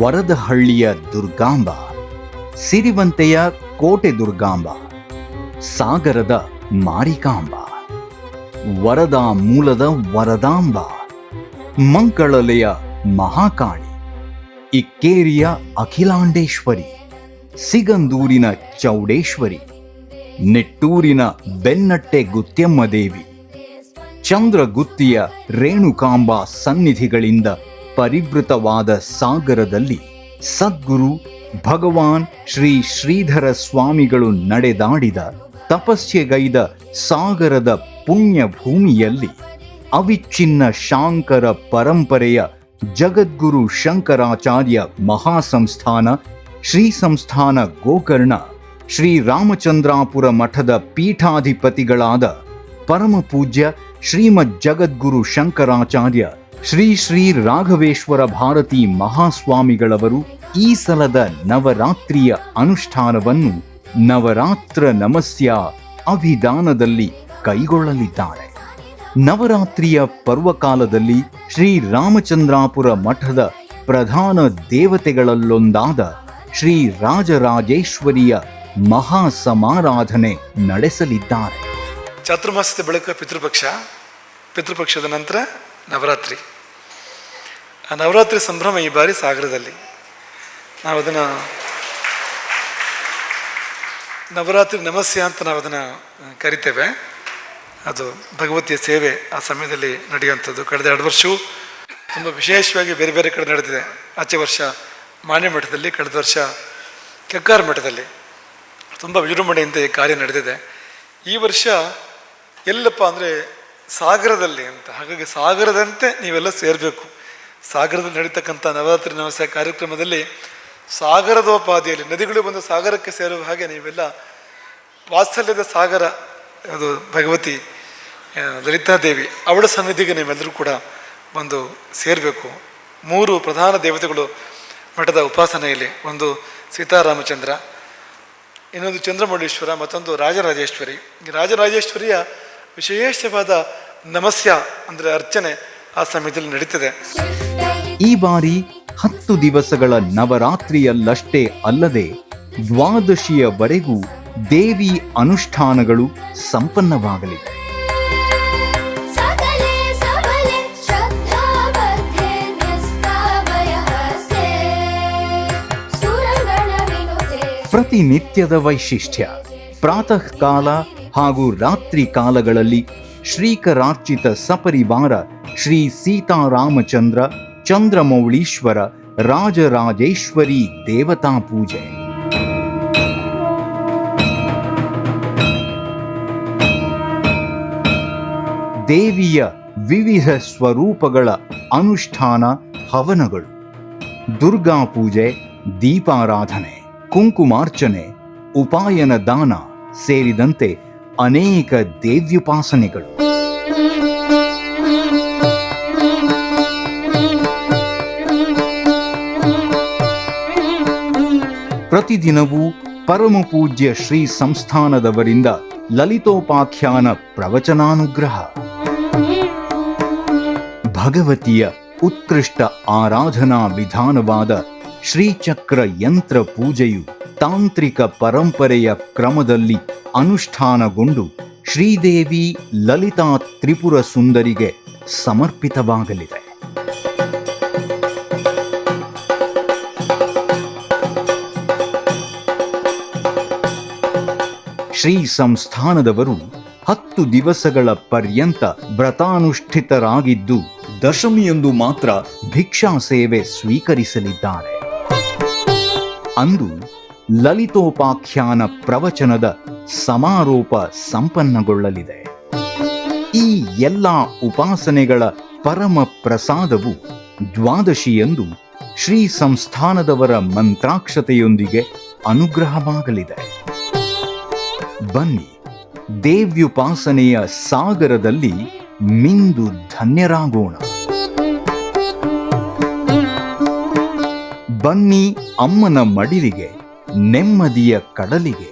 ವರದಹಳ್ಳಿಯ ದುರ್ಗಾಂಬ, ಸಿರಿವಂತೆಯ ಕೋಟೆ ದುರ್ಗಾಂಬ, ಸಾಗರದ ಮಾರಿಕಾಂಬ, ವರದಾ ಮೂಲದ ವರದಾಂಬ, ಮಂಗಳಲೆಯ ಮಹಾಕಾಳಿ, ಇಕ್ಕೇರಿಯ ಅಖಿಲಾಂಡೇಶ್ವರಿ, ಸಿಗಂದೂರಿನ ಚೌಡೇಶ್ವರಿ, ನೆಟ್ಟೂರಿನ ಬೆನ್ನಟ್ಟೆ ಗುತ್ಯಮ್ಮ ದೇವಿ, ಚಂದ್ರಗುತ್ತಿಯ ರೇಣುಕಾಂಬ ಸನ್ನಿಧಿಗಳಿಂದ ಪರಿವೃತವಾದ ಸಾಗರದಲ್ಲಿ ಸದ್ಗುರು ಭಗವಾನ್ ಶ್ರೀ ಶ್ರೀಧರ ಸ್ವಾಮಿಗಳು ನಡೆದಾಡಿದ ತಪಸ್ಯೆಗೈದ ಸಾಗರದ ಪುಣ್ಯ ಭೂಮಿಯಲ್ಲಿ ಅವಿಚ್ಛಿನ್ನ ಶಾಂಕರ ಪರಂಪರೆಯ ಜಗದ್ಗುರು ಶಂಕರಾಚಾರ್ಯ ಮಹಾಸಂಸ್ಥಾನ, ಶ್ರೀ ಸಂಸ್ಥಾನ ಗೋಕರ್ಣ, ಶ್ರೀ ರಾಮಚಂದ್ರಾಪುರ ಮಠದ ಪೀಠಾಧಿಪತಿಗಳಾದ ಪರಮಪೂಜ್ಯ ಶ್ರೀಮದ್ ಜಗದ್ಗುರು ಶಂಕರಾಚಾರ್ಯ ಶ್ರೀ ಶ್ರೀ ರಾಘವೇಶ್ವರ ಭಾರತಿ ಮಹಾಸ್ವಾಮಿಗಳವರು ಈ ಸಲದ ನವರಾತ್ರಿಯ ಅನುಷ್ಠಾನವನ್ನು ನವರಾತ್ರ ನಮಸ್ಯ ಅಭಿದಾನದಲ್ಲಿ ಕೈಗೊಳ್ಳಲಿದ್ದಾರೆ. ನವರಾತ್ರಿಯ ಪರ್ವಕಾಲದಲ್ಲಿ ಶ್ರೀ ರಾಮಚಂದ್ರಾಪುರ ಮಠದ ಪ್ರಧಾನ ದೇವತೆಗಳಲ್ಲೊಂದಾದ ಶ್ರೀ ರಾಜರಾಜೇಶ್ವರಿಯ ಮಹಾ ಸಮಾರಾಧನೆ ನಡೆಸಲಿದ್ದಾರೆ. ಚಾತುರ್ಮಾಸದ ಬಳಿಕ ಪಿತೃಪಕ್ಷ, ಪಿತೃಪಕ್ಷದ ನಂತರ ನವರಾತ್ರಿ. ಆ ನವರಾತ್ರಿ ಸಂಭ್ರಮ ಈ ಬಾರಿ ಸಾಗರದಲ್ಲಿ. ನಾವು ಅದನ್ನು ನವರಾತ್ರಿ ನಮಸ್ಯ ಅಂತ ನಾವು ಅದನ್ನು ಕರಿತೇವೆ. ಅದು ಭಗವತಿಯ ಸೇವೆ ಆ ಸಮಯದಲ್ಲಿ ನಡೆಯುವಂಥದ್ದು. ಕಳೆದ ಎರಡು ವರ್ಷವೂ ತುಂಬ ವಿಶೇಷವಾಗಿ ಬೇರೆ ಬೇರೆ ಕಡೆ ನಡೆದಿದೆ. ಆಚೆ ವರ್ಷ ಮಾನ್ಯ ಮಠದಲ್ಲಿ, ಕಳೆದ ವರ್ಷ ಕೆಕ್ಕಾರ ಮಠದಲ್ಲಿ. ತುಂಬ ವಿಜೃಂಭಣೆಯಿಂದ ಈ ಕಾರ್ಯ ನಡೆದಿದೆ. ಈ ವರ್ಷ ಎಲ್ಲಪ್ಪ ಅಂದರೆ ಸಾಗರದಲ್ಲಿ ಅಂತ. ಹಾಗಾಗಿ ಸಾಗರದಂತೆ ನೀವೆಲ್ಲ ಸೇರಬೇಕು. ಸಾಗರದಲ್ಲಿ ನಡೀತಕ್ಕಂಥ ನವರಾತ್ರಿ ನಮಸ್ಯ ಕಾರ್ಯಕ್ರಮದಲ್ಲಿ ಸಾಗರದೋಪಾದಿಯಲ್ಲಿ, ನದಿಗಳು ಬಂದು ಸಾಗರಕ್ಕೆ ಸೇರುವ ಹಾಗೆ ನೀವೆಲ್ಲ ವಾತ್ಸಲ್ಯದ ಸಾಗರ, ಅದು ಭಗವತಿ ಲಲಿತಾದೇವಿ ಅವಳ ಸನ್ನಿಧಿಗೆ ನೀವೆಲ್ಲರೂ ಕೂಡ ಬಂದು ಸೇರಬೇಕು. ಮೂರು ಪ್ರಧಾನ ದೇವತೆಗಳು ಮಠದ ಉಪಾಸನೆಯಲ್ಲಿ, ಒಂದು ಸೀತಾರಾಮಚಂದ್ರ, ಇನ್ನೊಂದು ಚಂದ್ರಮೌಳೀಶ್ವರ, ಮತ್ತೊಂದು ರಾಜರಾಜೇಶ್ವರಿ. ರಾಜರಾಜೇಶ್ವರಿಯ ವಿಶೇಷವಾದ ನಮಸ್ಯ, ಅಂದರೆ ಅರ್ಚನೆ ಆ ಸಮಯದಲ್ಲಿ ನಡೀತದೆ. ಈ ಬಾರಿ ಹತ್ತು ದಿವಸಗಳ ನವರಾತ್ರಿಯಲ್ಲಷ್ಟೇ ಅಲ್ಲದೆ ದ್ವಾದಶಿಯವರೆಗೂ ದೇವಿ ಅನುಷ್ಠಾನಗಳು ಸಂಪನ್ನವಾಗಲಿವೆ ಪ್ರತಿನಿತ್ಯದ ವೈಶಿಷ್ಟ್ಯ. ಪ್ರಾತಃ ಕಾಲ ಹಾಗೂ ರಾತ್ರಿ ಕಾಲಗಳಲ್ಲಿ ಶ್ರೀಕರಾರ್ಚಿತ ಸಪರಿವಾರ ಶ್ರೀ ಸೀತಾರಾಮಚಂದ್ರ ಚಂದ್ರಮೌಳೀಶ್ವರ ರಾಜರಾಜೇಶ್ವರಿ ದೇವತಾ ಪೂಜೆ. ದೇವಿಯ ವಿವಿಧ ಸ್ವರೂಪಗಳ ಅನುಷ್ಠಾನ ಹವನಗಳು. ದುರ್ಗಾ ಪೂಜೆ, ದೀಪಾರಾಧನೆ, ಕುಂಕುಮಾರ್ಚನೆ, ಉಪಾಯನ ದಾನ ಸೇರಿದಂತೆ ಅನೇಕ ದೇವ್ಯುಪಾಸನೆಗಳು. ಪ್ರತಿದಿನವೂ ಪರಮಪೂಜ್ಯ ಶ್ರೀ ಸಂಸ್ಥಾನದವರಿಂದ ಲಲಿತೋಪಾಖ್ಯಾನ ಪ್ರವಚನಾನುಗ್ರಹ. ಭಗವತಿಯ ಉತ್ಕೃಷ್ಟ ಆರಾಧನಾ ವಿಧಾನವಾದ ಶ್ರೀಚಕ್ರ ಯಂತ್ರ ಪೂಜೆಯು ತಾಂತ್ರಿಕ ಪರಂಪರೆಯ ಕ್ರಮದಲ್ಲಿ ಅನುಷ್ಠಾನಗೊಂಡು ಶ್ರೀದೇವಿ ಲಲಿತಾ ತ್ರಿಪುರ ಸುಂದರಿಗೆ ಸಮರ್ಪಿತವಾಗಲಿದೆ. ಶ್ರೀ ಸಂಸ್ಥಾನದವರು ಹತ್ತು ದಿವಸಗಳ ಪರ್ಯಂತ ವ್ರತಾನುಷ್ಠಿತರಾಗಿದ್ದು ದಶಮಿಯೊಂದು ಮಾತ್ರ ಭಿಕ್ಷಾ ಸೇವೆ ಸ್ವೀಕರಿಸಲಿದ್ದಾರೆ. ಅಂದು ಲಲಿತೋಪಾಖ್ಯಾನ ಪ್ರವಚನದ ಸಮಾರೋಪ ಸಂಪನ್ನಗೊಳ್ಳಲಿದೆ. ಈ ಎಲ್ಲ ಉಪಾಸನೆಗಳ ಪರಮ ಪ್ರಸಾದವು ದ್ವಾದಶಿಯಂದು ಶ್ರೀ ಸಂಸ್ಥಾನದವರ ಮಂತ್ರಾಕ್ಷತೆಯೊಂದಿಗೆ ಅನುಗ್ರಹವಾಗಲಿದೆ. ಬನ್ನಿ, ದೇವ್ಯುಪಾಸನೆಯ ಸಾಗರದಲ್ಲಿ ಮಿಂದು ಧನ್ಯರಾಗೋಣ. ಬನ್ನಿ ಅಮ್ಮನ ಮಡಿಲಿಗೆ ನೆಮ್ಮದಿಯ ಕಡಲಿಗೆ